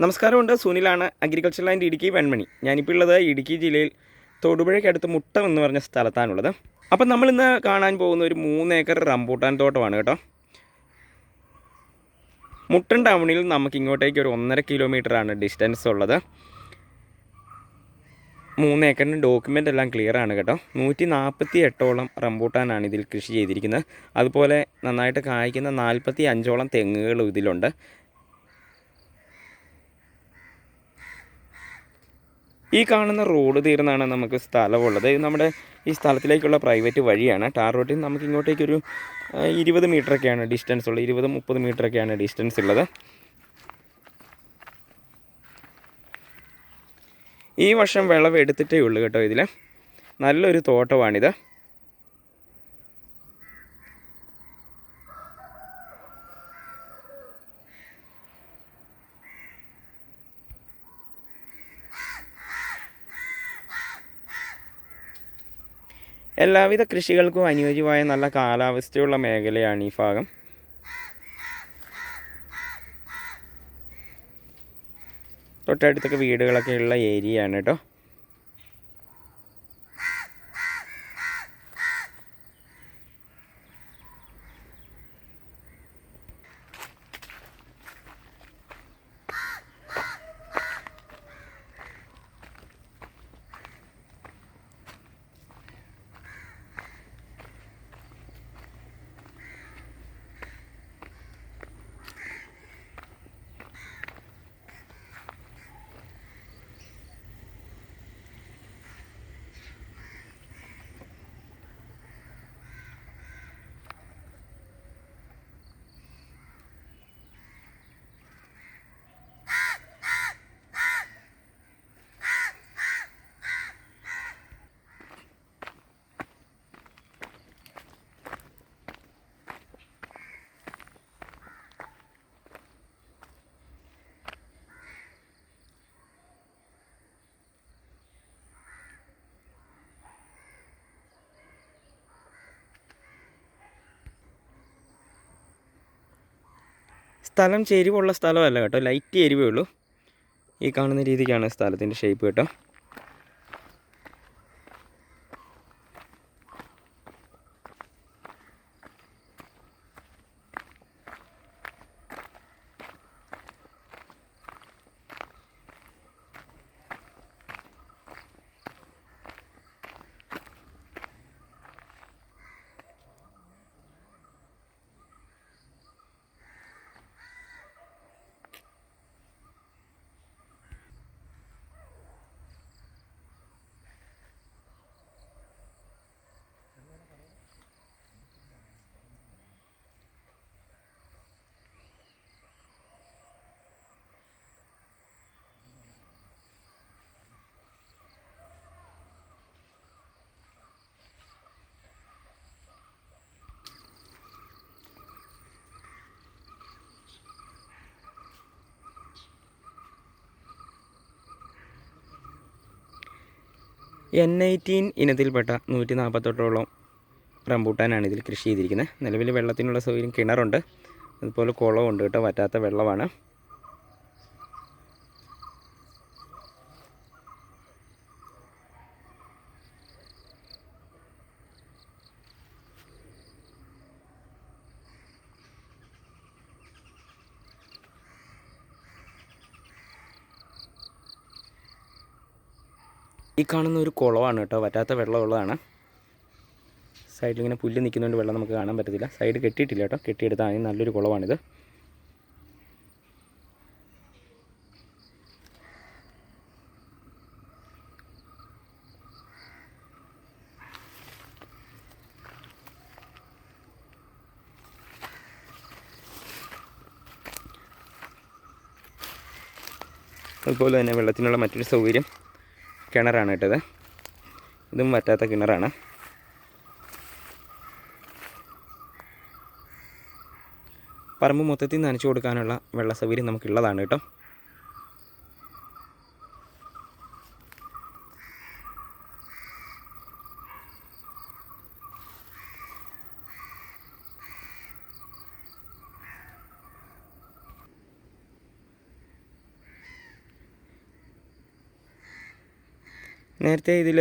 നമസ്കാരമുണ്ട്. സുനിലാണ് agriculture land Idukki Venmani. ഞാനിപ്പോൾ ഉള്ളത് ഇടുക്കി ജില്ലയിൽ തൊടുപുഴയ്ക്കടുത്ത് മുട്ടം എന്ന് പറഞ്ഞ സ്ഥലത്താണുള്ളത്. അപ്പം നമ്മളിന്ന് കാണാൻ പോകുന്ന ഒരു മൂന്ന് ഏക്കർ റംബൂട്ടാൻ തോട്ടമാണ് കേട്ടോ. മുട്ടൻ ടൗണിൽ നമുക്ക് ഇങ്ങോട്ടേക്ക് ഒരു ഒന്നര കിലോമീറ്ററാണ് ഡിസ്റ്റൻസ് ഉള്ളത്. മൂന്ന് ഏക്കറിന് ഡോക്യുമെന്റ് എല്ലാം ക്ലിയർ ആണ് കേട്ടോ. നൂറ്റി നാൽപ്പത്തി എട്ടോളം റംബൂട്ടാനാണ് ഇതിൽ കൃഷി ചെയ്തിരിക്കുന്നത്. അതുപോലെ നന്നായിട്ട് കായ്ക്കുന്ന നാൽപ്പത്തി അഞ്ചോളം തെങ്ങുകളും ഇതിലുണ്ട്. ഈ കാണുന്ന റോഡ് തീർന്നാണ് നമുക്ക് സ്ഥലമുള്ളത്. നമ്മുടെ ഈ സ്ഥലത്തിലേക്കുള്ള പ്രൈവറ്റ് വഴിയാണ്. ടാർ റോഡിൽ നമുക്ക് ഇങ്ങോട്ടേക്കൊരു ഇരുപത് മീറ്ററൊക്കെയാണ് ഡിസ്റ്റൻസ് ഉള്ളത്. ഇരുപത് മുപ്പത് മീറ്ററൊക്കെയാണ് ഡിസ്റ്റൻസ് ഉള്ളത്. ഈ വർഷം വിളവ് എടുത്തിട്ടേ ഉള്ളൂ കേട്ടോ ഇതിൽ നല്ലൊരു തോട്ടമാണിത്. എല്ലാവിധ കൃഷികൾക്കും അനുയോജ്യമായ നല്ല കാലാവസ്ഥയുള്ള മേഖലയാണ് ഈ ഭാഗം. തൊട്ടടുത്തൊക്കെ വീടുകളൊക്കെ ഉള്ള ഏരിയയാണ് കേട്ടോ. സ്ഥലം ചെരിവുള്ള സ്ഥലമല്ല കേട്ടോ. ലൈറ്റ് എരിവേ ഉള്ളൂ. ഈ കാണുന്ന രീതിക്കാണ് സ്ഥലത്തിന്റെ ഷേപ്പ് കേട്ടോ. എൻ എയ്റ്റീൻ ഇനത്തിൽപ്പെട്ട നൂറ്റി നാൽപ്പത്തെട്ടോളം റംബൂട്ടാനാണ് ഇതിൽ കൃഷി ചെയ്തിരിക്കുന്നത്. നിലവിൽ വെള്ളത്തിനുള്ള സൗകര്യം കിണറുണ്ട്. അതുപോലെ കുളമുണ്ട് കേട്ടോ. വറ്റാത്ത വെള്ളമാണ്. ഈ കാണുന്ന ഒരു കുളമാണ് കേട്ടോ വറ്റാത്ത വെള്ളമുള്ളതാണ്. സൈഡിൽ ഇങ്ങനെ പുല്ല് നിൽക്കുന്നതുകൊണ്ട് വെള്ളം നമുക്ക് കാണാൻ പറ്റത്തില്ല. സൈഡ് കെട്ടിയിട്ടില്ല കേട്ടോ കെട്ടിയെടുത്താൽ നല്ലൊരു കുളമാണിത് അതുപോലെ തന്നെ വെള്ളത്തിനുള്ള മറ്റൊരു സൗകര്യം കിണറാണ് കേട്ടത് ഇതും വറ്റാത്ത കിണറാണ്. പറമ്പ് മൊത്തത്തിൽ നനച്ചു കൊടുക്കാനുള്ള വെള്ള സൗകര്യം നമുക്കുള്ളതാണ് കേട്ടോ. നേരത്തെ ഇതിൽ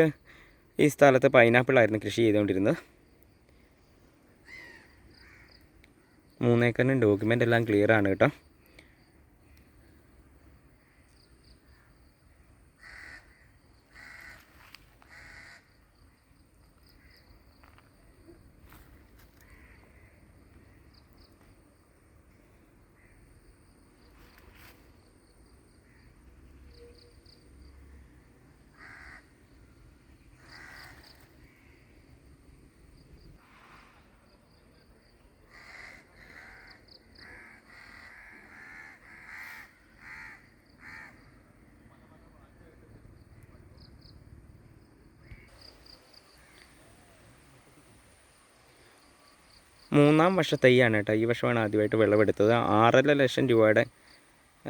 ഈ സ്ഥലത്ത് പൈനാപ്പിളായിരുന്നു കൃഷി ചെയ്തുകൊണ്ടിരുന്നത്. മൂന്നേക്കറിന് ഡോക്യുമെന്റ് എല്ലാം ക്ലിയർ ആണ് കേട്ടോ. മൂന്നാം വർഷത്തെയാണ് തൈയാണ് കേട്ടോ. ഈ വർഷമാണ് ആദ്യമായിട്ട് വിളവെടുത്തത്. ആറര ലക്ഷം രൂപയുടെ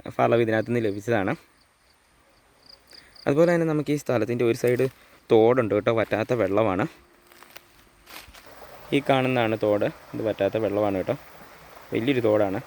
ഫലം ഇതിനകത്ത് നിന്ന് ലഭിച്ചതാണ്. അതുപോലെ തന്നെ നമുക്ക് ഈ സ്ഥലത്തിന്റെ ഒരു സൈഡ് തോടുണ്ട് കേട്ടോ. വറ്റാത്ത വെള്ളമാണ്. ഈ കാണുന്നതാണ് തോട്. ഇത് വറ്റാത്ത വെള്ളമാണ് കേട്ടോ. വലിയൊരു തോടാണ്.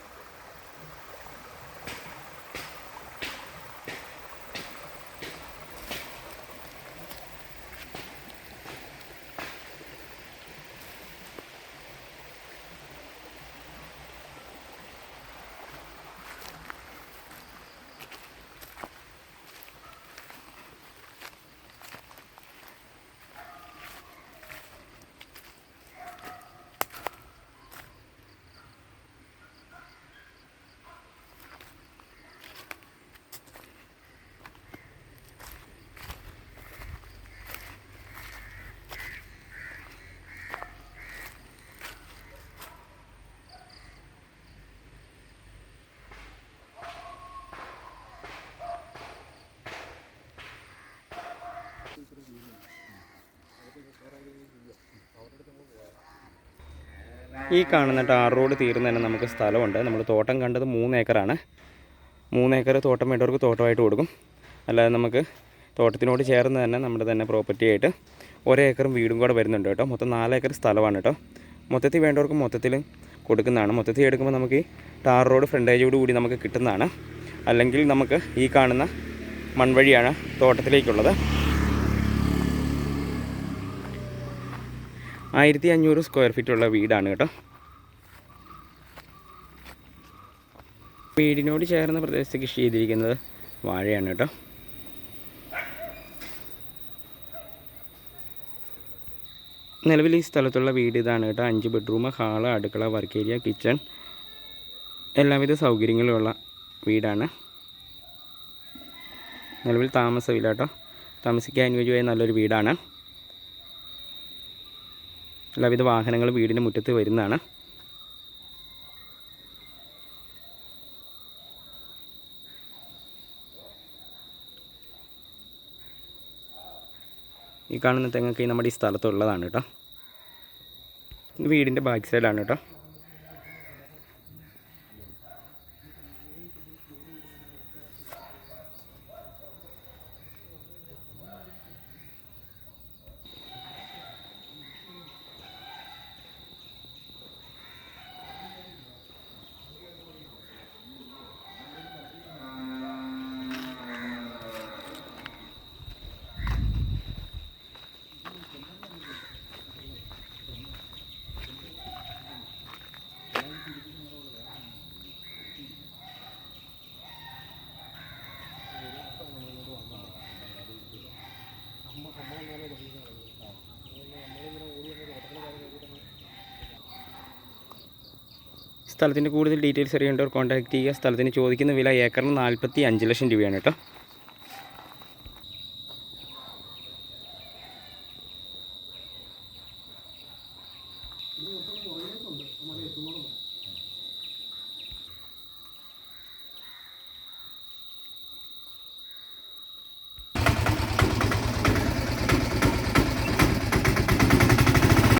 ഈ കാണുന്ന ടാർ റോഡ് തീർന്ന് തന്നെ നമുക്ക് സ്ഥലമുണ്ട്. നമ്മൾ തോട്ടം കണ്ടത് മൂന്ന് ഏക്കറാണ്. മൂന്ന് ഏക്കർ തോട്ടം വേണ്ടവർക്ക് തോട്ടമായിട്ട് കൊടുക്കും. അല്ലാതെ നമുക്ക് തോട്ടത്തിനോട് ചേർന്ന് തന്നെ നമ്മുടെ തന്നെ പ്രോപ്പർട്ടി ആയിട്ട് ഒരേക്കറും വീടും കൂടെ വരുന്നുണ്ട് കേട്ടോ. മൊത്തം നാലേക്കർ സ്ഥലമാണ് കേട്ടോ. മൊത്തത്തിൽ വേണ്ടവർക്ക് മൊത്തത്തിൽ കൊടുക്കുന്നതാണ്. മൊത്തത്തിൽ എടുക്കുമ്പോൾ നമുക്ക് ഈ ടാർ റോഡ് ഫ്രണ്ടേജോട് കൂടി നമുക്ക് കിട്ടുന്നതാണ്. അല്ലെങ്കിൽ നമുക്ക് ഈ കാണുന്ന മൺവഴിയാണ് തോട്ടത്തിലേക്കുള്ളത്. ആയിരത്തി അഞ്ഞൂറ് സ്ക്വയർ ഫീറ്റ് ഉള്ള വീടാണ് കേട്ടോ. വീടിനോട് ചേർന്ന പ്രദേശത്ത് കൃഷി ചെയ്തിരിക്കുന്നത് വാഴയാണ് കേട്ടോ. നിലവിൽ ഈ സ്ഥലത്തുള്ള വീട് ഇതാണ് കേട്ടോ. അഞ്ച് ബെഡ്റൂം ഹാൾ അടുക്കള വർക്ക് ഏരിയ കിച്ചൺ എല്ലാവിധ സൗകര്യങ്ങളുമുള്ള വീടാണ്. നിലവിൽ താമസമില്ല കേട്ടോ. താമസിക്കാൻ അനുയോജ്യമായ നല്ലൊരു വീടാണ്. എല്ലാവിധ വാഹനങ്ങൾ വീടിന്റെ മുറ്റത്ത് വരുന്നതാണ്. ഈ കാണുന്ന തെങ്ങൊക്കെ നമ്മുടെ ഈ സ്ഥലത്തുള്ളതാണ് കേട്ടോ. വീടിന്റെ ബാക്ക് സൈഡാണ് കേട്ടോ. സ്ഥലത്തിന്റെ കൂടുതൽ ഡീറ്റെയിൽസ് അറിയേണ്ടവർ കോൺടാക്ട് ചെയ്യുക. സ്ഥലത്തിന് ചോദിക്കുന്ന വില ഏക്കറിന് നാൽപ്പത്തി അഞ്ച് ലക്ഷം രൂപയാണ് കേട്ടോ.